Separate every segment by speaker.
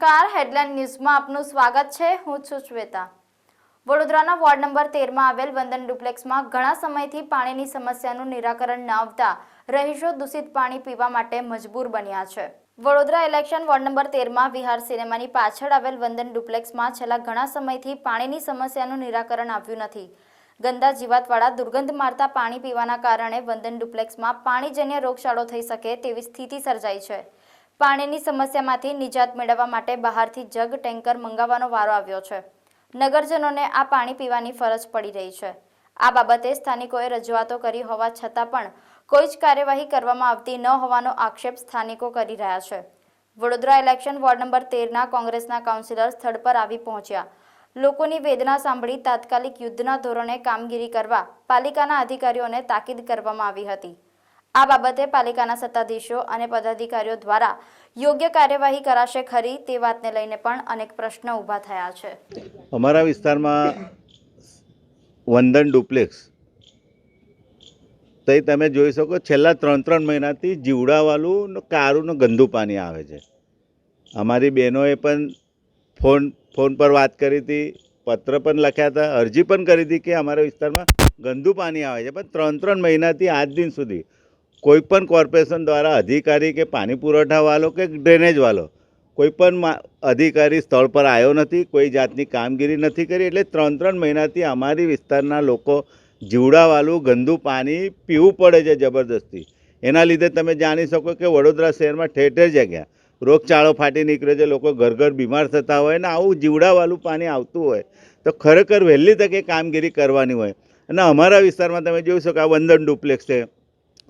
Speaker 1: નમસ્કાર હેડલાઇન ન્યૂઝમાં આપનું સ્વાગત છે. હું છું શ્વેતા. વડોદરાના વોર્ડ નંબર તેરમાં આવેલ વંદન ડુપ્લેક્સમાં ઘણા સમયથી પાણીની સમસ્યાનું નિરાકરણ ન આવતા રહીશો દૂષિત પાણી પીવા માટે મજબૂર બન્યા છે. વડોદરા ઇલેક્શન વોર્ડ નંબર તેરમાં વિહાર સિનેમાની પાછળ આવેલ વંદન ડુપ્લેક્સમાં છેલ્લા ઘણા સમયથી પાણીની સમસ્યાનું નિરાકરણ આવ્યું નથી. ગંદા જીવાતવાળા દુર્ગંધ મારતા પાણી પીવાના કારણે વંદન ડુપ્લેક્સમાં પાણીજન્ય રોગચાળો થઈ શકે તેવી સ્થિતિ સર્જાઈ છે. પાણીની સમસ્યામાંથી નિજાત મેળવવા માટે બહારથી જગ ટેન્કર મંગાવવાનો વારો આવ્યો છે. નગરજનોને આ પાણી પીવાની ફરજ પડી રહી છે. આ બાબતે સ્થાનિકોએ રજૂઆતો કરી હોવા છતાં પણ કોઈ જ કાર્યવાહી કરવામાં આવતી ન હોવાનો આક્ષેપ સ્થાનિકો કરી રહ્યા છે. વડોદરા ઇલેક્શન વોર્ડ નંબર તેરના કોંગ્રેસના કાઉન્સિલર સ્થળ પર આવી પહોંચ્યા. લોકોની વેદના સાંભળી તાત્કાલિક યુદ્ધના ધોરણે કામગીરી કરવા પાલિકાના અધિકારીઓને તાકીદ કરવામાં આવી હતી. આ બાબતે પાલિકાના સત્તાધીશો અને પદાધિકારીઓ દ્વારા યોગ્ય કાર્યવાહી કરાશે ખરી તે વાતને લઈને પણ અનેક પ્રશ્નો ઊભા થયા છે.
Speaker 2: અમારા વિસ્તારમાં વંદન ડુપ્લેક્સ. તો તમે જોઈ શકો છેલ્લા ત્રણ ત્રણ મહિનાથી જીવડાવાળું કારુનું ગંદુ પાણી આવે છે. અમારી બહેનોએ પણ ફોન ફોન પર વાત કરી હતી, પત્ર પણ લખ્યા હતા, અરજી પણ કરી હતી કે અમારા વિસ્તારમાં ગંદુ પાણી આવે છે. પણ ત્રણ ત્રણ મહિનાથી આજ દિન સુધી કોઈ પણ કોર્પોરેશન દ્વારા અધિકારી કે પાણી પુરવઠાવાળો કે ડ્રેનેજવાળો કોઈ પણ મા- અધિકારી સ્થળ પર આવ્યો નથી, કોઈ જાતની કામગીરી નથી કરી, એટલે ત્રણ ત્રણ મહિનાથી અમારી વિસ્તારના લોકો જીવડાવાળું ગંદુ પાણી પીવું પડે છે જબરદસ્તી. એના લીધે તમે જાણી શકો કે વડોદરા શહેરમાં ઠેર ઠેર જગ્યા. રોગચાળો ફાટી નીકળે છે, લોકો ઘર ઘર બીમાર થતા હોય ને આવું જીવડાવાળું પાણી આવતું હોય તો ખરેખર વહેલી તકે કામગીરી કરવાની હોય. અને અમારા વિસ્તારમાં તમે જોઈ શકો આ વંદન ડુપ્લેક્સ છે.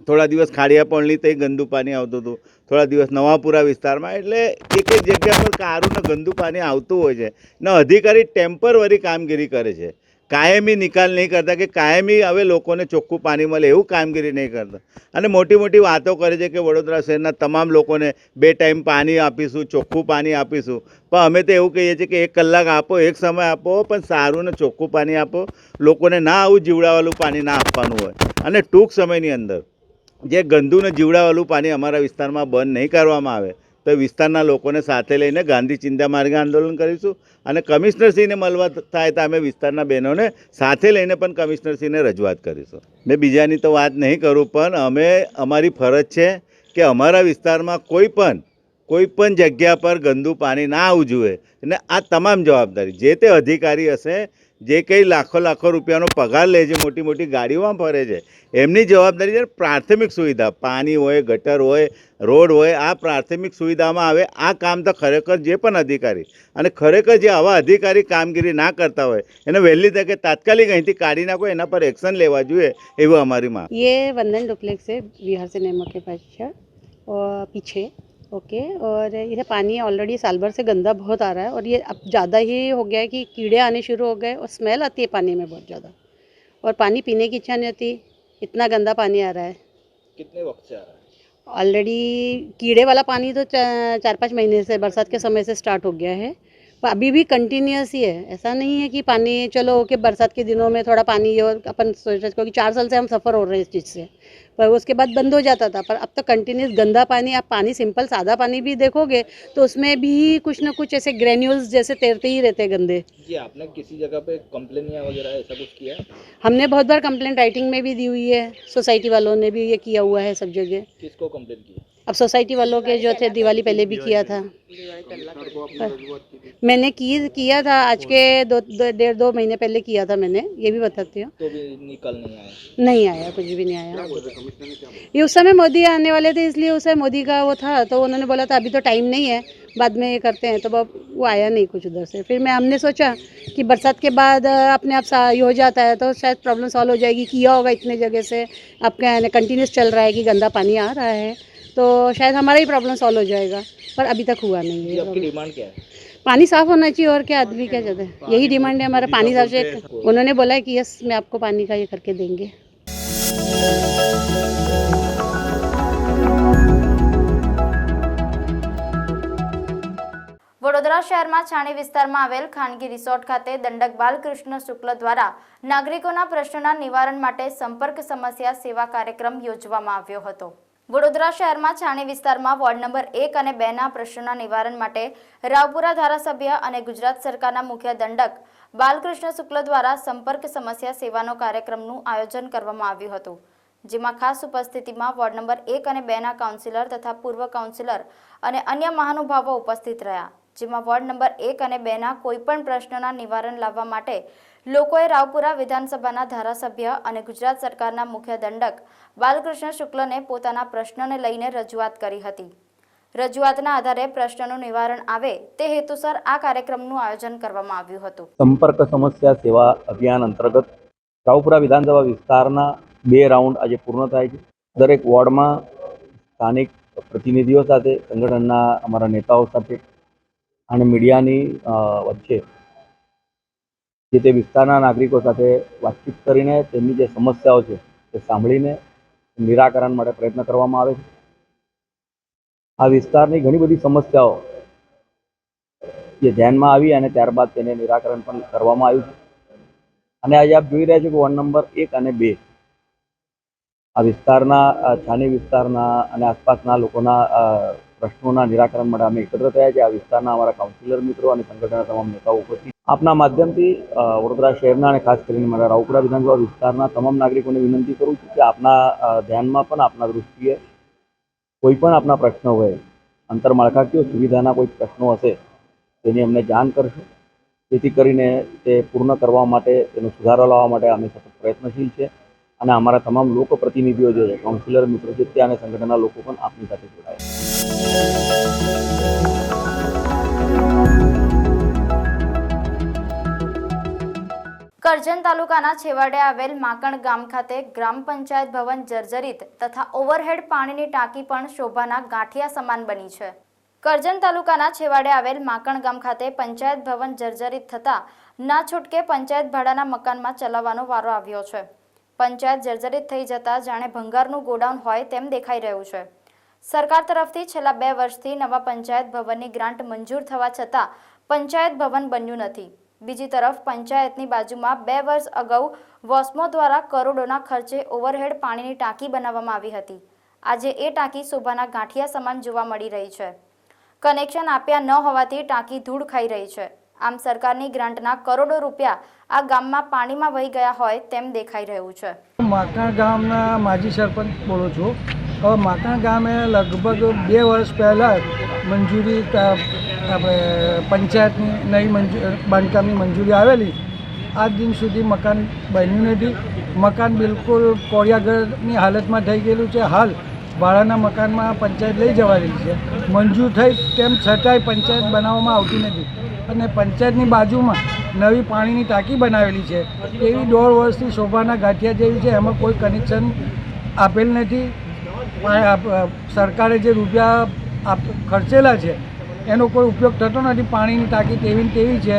Speaker 2: થોડા દિવસ ખાડિયાપણલી તે ગંદુ પાણી આવતું હતું. થોડા દિવસ નવાપુરા વિસ્તારમાં, એટલે એક એક જગ્યા પર કારું ને ગંદુ પાણી આવતું હોય છે. ને અધિકારી ટેમ્પરરી કામગીરી કરે છે. કાયમી નિકાલ નહીં કરતા કે કાયમી હવે લોકોને ચોખ્ખું પાણી મળે એવું કામગીરી નહીં કરતા. અને મોટી મોટી વાતો કરે છે કે વડોદરા શહેરના તમામ લોકોને બે ટાઈમ પાણી આપીશું, ચોખ્ખું પાણી આપીશું. પણ અમે તો એવું કહીએ છીએ કે એક કલાક આપો, એક સમય આપો, પણ સારું ને ચોખ્ખું પાણી આપો. લોકોને ના આવું જીવડાવાલું પાણી ના આપવાનું હોય. અને ટૂંક સમયની અંદર જે ગંદુ ને જીવડાવાળું પાણી અમારા વિસ્તારમાં બંધ નહીં કરવામાં આવે, તો વિસ્તારના લોકોને સાથે લઈને ગાંધી ચિંતા માર્ગે આંદોલન કરીશું. અને કમિશનરશ્રીને મળવા થાય તો અમે વિસ્તારના બહેનોને સાથે લઈને પણ કમિશનરશ્રીને રજૂઆત કરીશું. મેં બીજાની તો વાત નહીં કરું, પણ અમે, અમારી ફરજ છે કે અમારા વિસ્તારમાં કોઈ પણ કોઈ પણ જગ્યા પર ગંદુ પાણી ના આવવું જોઈએ અને આ તમામ જવાબદારી, જે તે અધિકારી હશે જે કંઈ લાખો લાખો રૂપિયાનો પગાર લે છે મોટી મોટી ગાડીઓમાં ફરે છે એમની જવાબદારી છે પ્રાથમિક સુવિધા પાણી હોય ગટર હોય રોડ હોય આ પ્રાથમિક સુવિધામાં આવે આ કામ તો ખરેખર જે પણ અધિકારી અને ખરેખર જે આવા અધિકારી કામગીરી ના કરતા હોય એને વહેલી તકે તાત્કાલિક અહીંથી કાઢી નાખો એના પર એક્શન લેવા જોઈએ એવું અમારી માંગ
Speaker 3: ये वंदन डुप्लेक्स है बिहार सिनेमा के पास और पीछे ओके और इधर पानी ऑलरेडी साल भर से गंदा बहुत आ रहा है और ये अब ज़्यादा ही हो गया है कि कीड़े आने शुरू हो गए और स्मेल आती है पानी में बहुत ज़्यादा। और पानी पीने की इच्छा नहीं होती इतना गंदा पानी आ रहा है।
Speaker 4: कितने वक्त से आ रहा है?
Speaker 3: ऑलरेडी कीड़े वाला पानी तो चार पाँच महीने से बरसात के समय से स्टार्ट हो गया है। अभी भी कंटिन्यूस ही है। ऐसा नहीं है कि पानी चलो कि बरसात के दिनों में थोड़ा पानी और अपन सोच रहे क्योंकि चार साल से हम सफ़र हो रहे हैं इस चीज़ से। पर उसके बाद बंद हो जाता था। पर अब तो कंटिन्यूस गंदा पानी आप पानी सिंपल सादा पानी भी देखोगे तो उसमें भी कुछ ना कुछ ऐसे ग्रेन्यूल्स जैसे तैरते ही रहते हैं गंदे।
Speaker 4: जी आपने किसी जगह पे कंप्लेन या वगैरह ऐसा कुछ किया
Speaker 3: हमने बहुत बार कंप्लेंट राइटिंग में भी दी हुई है। सोसाइटी वालों ने भी ये किया हुआ है सब जगह।
Speaker 4: किसको कंप्लेन की
Speaker 3: अब सोसाइटी वालों के जो थे दिवाली पहले भी किया था। मैंने की किया था आज के दो डेढ़ दो महीने पहले किया था मैंने ये भी बताती हूँ।
Speaker 4: तो नहीं आया।
Speaker 3: नहीं आया कुछ भी नहीं आया। ये उस समय मोदी आने वाले थे इसलिए उस समय मोदी का वो था तो उन्होंने बोला था अभी तो टाइम नहीं है बाद में ये करते हैं। तो अब वो आया नहीं कुछ उधर से। फिर मैं हमने सोचा कि बरसात के बाद अपने आप सा ये हो जाता है तो शायद प्रॉब्लम सॉल्व हो जाएगी किया होगा इतने जगह से। आपका कंटिन्यूस चल रहा है कि गंदा पानी आ रहा है। तो शायद हमारा ही प्रॉब्लम सॉल्व हो जाएगा पर अभी तक हुआ नहीं
Speaker 4: जी
Speaker 3: है
Speaker 4: आपकी डिमांड क्या है
Speaker 3: पानी साफ होना चाहिए और क्या आदमी क्या चाहते हैं यही डिमांड है हमारा पानी साफ चाहिए उन्होंने बोला है कि यस मैं आपको पानी का ये करके देंगे
Speaker 1: વડોદરા શહેરમાં છાણી વિસ્તારમાં આવેલ ખાનગી રિસોર્ટ ખાતે દંડક બાલકૃષ્ણ શુક્લ દ્વારા નાગરિકોના પ્રશ્નોના નિવારણ માટે સંપર્ક સમસ્યા સેવા કાર્યક્રમ યોજવામાં આવ્યો હતો વડોદરા શહેરમાં છાણી વિસ્તારમાં વોર્ડ નંબર એક અને બેના પ્રશ્નોના નિવારણ માટે રાવપુરા ધારાસભ્ય અને ગુજરાત સરકારના મુખ્ય દંડક બાલકૃષ્ણ શુક્લ દ્વારા સંપર્ક સમસ્યા સેવાનો કાર્યક્રમનું આયોજન કરવામાં આવ્યું હતું, જેમાં ખાસ ઉપસ્થિતિમાં વોર્ડ નંબર એક અને બેના કાઉન્સિલર તથા પૂર્વ કાઉન્સિલર અને અન્ય મહાનુભાવો ઉપસ્થિત રહ્યા. જેમાં વોર્ડ નંબર એક અને બેના કોઈપણ પ્રશ્નોના નિવારણ લાવવા માટે લોકોએ રાવપુરા વિધાનસભાના ધારાસભ્ય અને ગુજરાત સરકારના મુખ્ય દંડક બાલકૃષ્ણ શુક્લને પોતાના પ્રશ્નને લઈને રજૂઆત કરી હતી. રજૂઆતના આધારે પ્રશ્નનું નિવારણ આવે તે હેતુસર આ કાર્યક્રમનું આયોજન કરવામાં આવ્યું હતું.
Speaker 5: સંપર્ક સમસ્યા સેવા અભિયાન અંતર્ગત રાવપુરા વિધાનસભા વિસ્તારના બે રાઉન્ડ આજે પૂર્ણ થાય છે. દરેક વોર્ડમાં સ્થાનિક પ્રતિનિધિઓ સાથે, સંગઠનના અમારા નેતાઓ સાથે અને મીડિયાની વચ્ચે જે તે વિસ્તારના નાગરિકો સાથે વાતચીત કરીને તેમની જે સમસ્યાઓ છે તે સાંભળીને નિરાકરણ માટે પ્રયત્ન કરવામાં આવે છે. આ વિસ્તારની ઘણી બધી સમસ્યાઓ જે ધ્યાનમાં આવી અને ત્યારબાદ તેને નિરાકરણ પણ કરવામાં આવ્યું છે. અને આજે આપ જોઈ રહ્યા છો કે વોર્ડ નંબર એક અને બે આ વિસ્તારના છાની વિસ્તારના અને આસપાસના લોકોના પ્રશ્નોના નિરાકરણ માટે અમે એકત્ર થયા છે. આ વિસ્તારના અમારા કાઉન્સિલર મિત્રો અને સંગઠનના તમામ નેતાઓ ઉપસ્થિત. આપના માધ્યમથી વડોદરા શહેરના અને ખાસ કરીને મારા રાવપુરા વિધાનસભા વિસ્તારના તમામ નાગરિકોને વિનંતી કરું છું કે આપના ધ્યાનમાં પણ, આપના દૃષ્ટિએ કોઈ પણ આપના પ્રશ્નો હોય આંતરમાળખાકીય સુવિધાના કોઈ પ્રશ્નો હશે, તેની અમને જાણ કરશો. જેથી કરીને તે પૂર્ણ કરવા માટે, તેનો સુધારો લાવવા માટે અમે સતત પ્રયત્નશીલ છે અને અમારા તમામ લોકપ્રતિનિધિઓ જે છે કાઉન્સિલર મિત્રો છે, ત્યાં અને સંગઠનના લોકો પણ આપની સાથે જોડાયા
Speaker 1: કરજણ તાલુકાના છેવાડે આવેલ માકણ ગામ ખાતે ગ્રામ પંચાયત ભવન જર્જરિત તથા ઓવરહેડ પાણીની ટાંકી પણ શોભાના ગાંઠિયા સમાન બની છે. કરજણ તાલુકાના છેવાડે આવેલ માકણ ગામ ખાતે પંચાયત ભવન જર્જરિત થતા ના છૂટકે પંચાયત ભાડાના મકાનમાં ચલાવવાનો વારો આવ્યો છે. પંચાયત જર્જરિત થઈ જતા જાણે ભંગારનું ગોડાઉન હોય તેમ દેખાઈ રહ્યું છે. સરકાર તરફથી છેલ્લા બે વર્ષથી નવા પંચાયત ભવનની ગ્રાન્ટ મંજૂર થવા છતાં પંચાયત ભવન બન્યું નથી. બીજી તરફ પંચાયતની બાજુમાં બે વર્ષ અગાઉ વોસ્મો દ્વારા કરોડોના ખર્ચે ઓવરહેડ પાણીની ટાંકી બનાવવામાં આવી હતી. આજે એ ટાંકી શોભાના ગાંઠિયા સમાન જોવા મળી રહી છે. કનેક્શન આપ્યા ન હોવાથી ટાંકી ધૂળ ખાઈ રહી છે. આમ સરકારની ગ્રાન્ટના કરોડો રૂપિયા આ ગામમાં પાણીમાં વહી ગયા હોય તેમ દેખાઈ રહ્યું છે.
Speaker 6: માકણ ગામના માજી સરપંચ બોલું છું. હવે માકણ ગામે લગભગ બે વર્ષ પહેલાં મંજૂરી આપણે પંચાયતની નવી મંજૂરી બાંધકામની મંજૂરી આવેલી. આજ દિન સુધી મકાન બન્યું નથી. મકાન બિલકુલ કોળિયાગરની હાલતમાં થઈ ગયેલું છે. હાલ ભાડાના મકાનમાં પંચાયત લઈ જવાની છે. મંજૂર થઈ તેમ છતાંય પંચાયત બનાવવામાં આવતી નથી. અને પંચાયતની બાજુમાં નવી પાણીની ટાંકી બનાવેલી છે. એવી દોઢ વર્ષથી શોભાના ગાંઠિયા જેવી છે. એમાં કોઈ કનેક્શન આપેલ નથી. સરકારે જે રૂપિયા આપ, ખર્ચેલા છે, એનો કોઈ ઉપયોગ થતો નથી. પાણીની ટાંકી તેવી ને તેવી છે.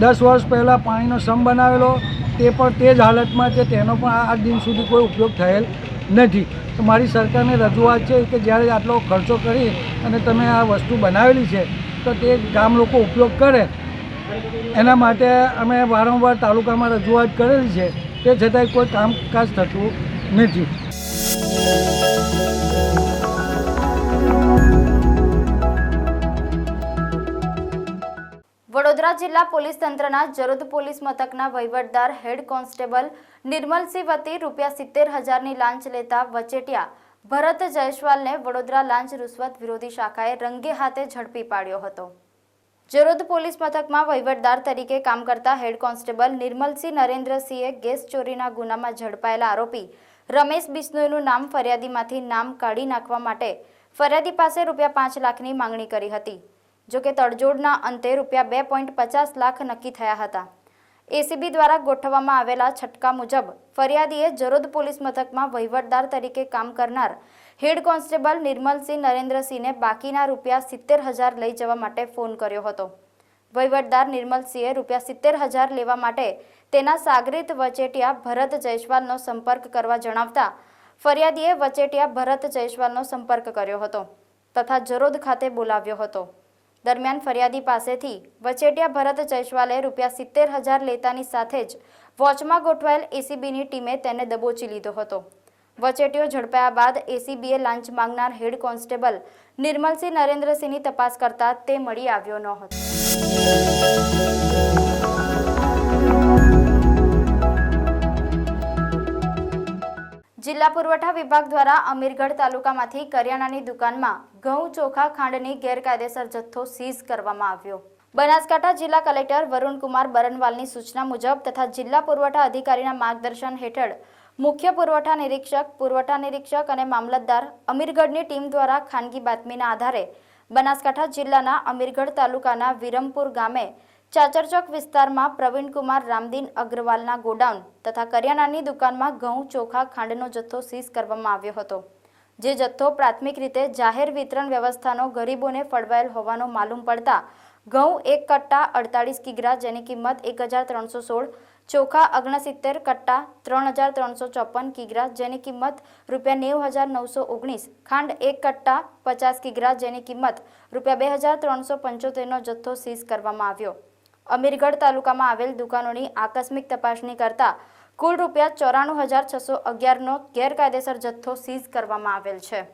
Speaker 6: દસ વર્ષ પહેલાં પાણીનો સમ બનાવેલો, તે પણ તે જ હાલતમાં છે, તેનો પણ આ દિન સુધી કોઈ ઉપયોગ થયેલ નથી. તો મારી સરકારને રજૂઆત છે કે જ્યારે આટલો ખર્ચો કરી અને તમે આ વસ્તુ બનાવેલી છે, તો તે ગામ લોકો ઉપયોગ કરે. એના માટે અમે વારંવાર તાલુકામાં રજૂઆત કરેલી છે. તે છતાંય કોઈ કામકાજ થતું નથી.
Speaker 1: વડોદરા જિલ્લા પોલીસ તંત્રના જરોદ પોલીસ મથકના વહીવટદાર હેડ કોન્સ્ટેબલ નિર્મલસિંહ વતી રૂપિયા સિત્તેર હજારની લાંચ લેતા વચેટિયા ભરત જયસ્વાલને વડોદરા લાંચ રૂશ્વત વિરોધી શાખાએ રંગે હાથે ઝડપી પાડ્યો હતો. જરોદ પોલીસ મથકમાં વહીવટદાર તરીકે કામ કરતા હેડ કોન્સ્ટેબલ નિર્મલસિંહ નરેન્દ્રસિંહે ગેસ ચોરીના ગુનામાં ઝડપાયેલા આરોપી રમેશ બિશ્નોઈનું નામ ફરિયાદીમાંથી નામ કાઢી નાખવા માટે ફરિયાદી પાસે રૂપિયા પાંચ લાખની માંગણી કરી હતી. જોકે તડજોડના અંતે રૂપિયા બે પોઈન્ટ પચાસ લાખ નક્કી થયા હતા. એસીબી દ્વારા ગોઠવવામાં આવેલા છટકા મુજબ ફરિયાદીએ જરોદ પોલીસ મથકમાં વહીવટદાર તરીકે કામ કરનાર હેડ કોન્સ્ટેબલ નિર્મલસિંહ નરેન્દ્રસિંહને બાકીના રૂપિયા સિત્તેર હજાર લઈ જવા માટે ફોન કર્યો હતો. વહીવટદાર નિર્મલસિંહે રૂપિયા સિત્તેર હજાર લેવા માટે તેના સાગરીત વચેટિયા ભરત જયસ્વાલનો સંપર્ક કરવા જણાવતા ફરિયાદીએ વચેટિયા ભરત જયસ્વાલનો સંપર્ક કર્યો હતો તથા જરોદ ખાતે બોલાવ્યો હતો. દરમિયાન ફરિયાદી પાસેથી વચેટિયા ભરત જયસ્વાલે રૂપિયા સિત્તેર હજાર લેતાની સાથે જ વોચમાં ગોઠવાયેલ એસીબીની ટીમે તેને દબોચી લીધો હતો. વચેટીઓ ઝડપાયા બાદ એસીબીએ લાંચ માંગનાર હેડ કોન્સ્ટેબલ નિર્મલસિંહ નરેન્દ્રસિંહની તપાસ કરતા તે મળી આવ્યો ન હતો. જિલ્લા પુરવઠા વિભાગ દ્વારા અમીરગઢ તાલુકામાંથી કરિયાણાની દુકાનમાં ઘઉં ચોખા ખાંડની ગેરકાયદેસર જથ્થો સીઝ કરવામાં આવ્યો. બનાસકાંઠા જિલ્લા કલેક્ટર વરુણકુમાર બરનવાલની સૂચના મુજબ તથા જિલ્લા પુરવઠા અધિકારીના માર્ગદર્શન હેઠળ મુખ્ય પુરવઠા નિરીક્ષક પુરવઠા નિરીક્ષક અને મામલતદાર અમીરગઢની ટીમ દ્વારા ખાનગી બાતમીના આધારે બનાસકાંઠા જિલ્લાના અમીરગઢ તાલુકાના વિરમપુર ગામે ચાચરચોક વિસ્તારમાં પ્રવીણકુમાર રામદીન અગ્રવાલના ગોડાઉન તથા કરિયાણાની દુકાનમાં ઘઉં, ચોખા, ખાંડનો જથ્થો સીઝ કરવામાં આવ્યો હતો. જે જથ્થો પ્રાથમિક રીતે જાહેર વિતરણ વ્યવસ્થાનો ગરીબોને ફળવાયેલ હોવાનો માલુમ પડતા ઘઉં એક કટ્ટા અડતાળીસ કિગ્રા જેની કિંમત એક હજાર ત્રણસો સોળ, ચોખા અગણસિત્તેર કટ્ટા ત્રણ હજાર ત્રણસો ચોપન કિગ્રા જેની કિંમત રૂપિયા નેવું હજાર નવસો ઓગણીસ, ખાંડ એક કટ્ટા પચાસ કિગ્રા જેની કિંમત રૂપિયા બે હજાર ત્રણસો પંચોતેરનો જથ્થો સીઝ કરવામાં આવ્યો. અમીરગઢ તાલુકામાં આવેલ દુકાનોની આકસ્મિક તપાસણી કરતા કુલ રૂપિયા ચોરાણું હજાર છસો અગિયારનો ગેરકાયદેસર જથ્થો સીઝ કરવામાં આવેલ છે.